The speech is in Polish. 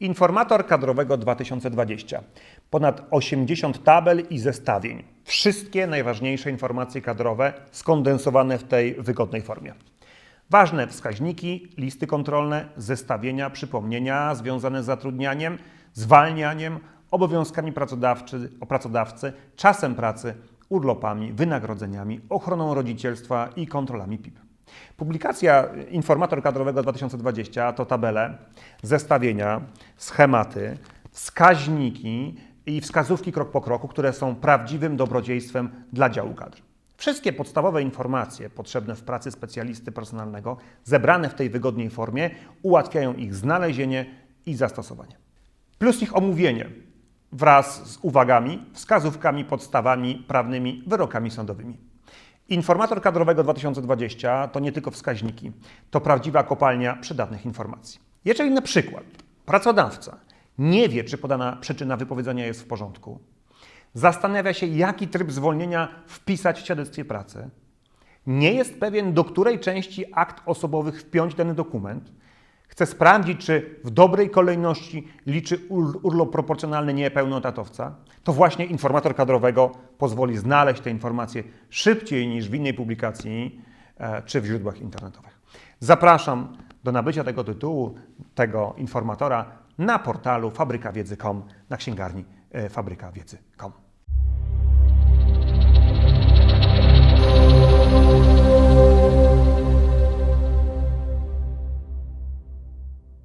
Informator kadrowego 2020. Ponad 80 tabel i zestawień. Wszystkie najważniejsze informacje kadrowe skondensowane w tej wygodnej formie. Ważne wskaźniki, listy kontrolne, zestawienia, przypomnienia związane z zatrudnianiem, zwalnianiem, obowiązkami pracodawcy, o pracodawcy, czasem pracy, urlopami, wynagrodzeniami, ochroną rodzicielstwa i kontrolami PIP. Publikacja Informator Kadrowego 2020 to tabele, zestawienia, schematy, wskaźniki i wskazówki krok po kroku, które są prawdziwym dobrodziejstwem dla działu kadr. Wszystkie podstawowe informacje potrzebne w pracy specjalisty personalnego, zebrane w tej wygodniej formie, ułatwiają ich znalezienie i zastosowanie. Plus ich omówienie wraz z uwagami, wskazówkami, podstawami prawnymi, wyrokami sądowymi. Informator kadrowego 2020 to nie tylko wskaźniki, to prawdziwa kopalnia przydatnych informacji. Jeżeli na przykład pracodawca nie wie, czy podana przyczyna wypowiedzenia jest w porządku, zastanawia się, jaki tryb zwolnienia wpisać w świadectwie pracy, nie jest pewien, do której części akt osobowych wpiąć dany dokument, chce sprawdzić, czy w dobrej kolejności liczy ur- urlop proporcjonalny niepełnotatowca, to właśnie informator kadrowego pozwoli znaleźć te informacje szybciej niż w innej publikacji e, czy w źródłach internetowych. Zapraszam do nabycia tego tytułu, tego informatora na portalu fabrykawiedzy.com, na księgarni e, fabrykawiedzy.com.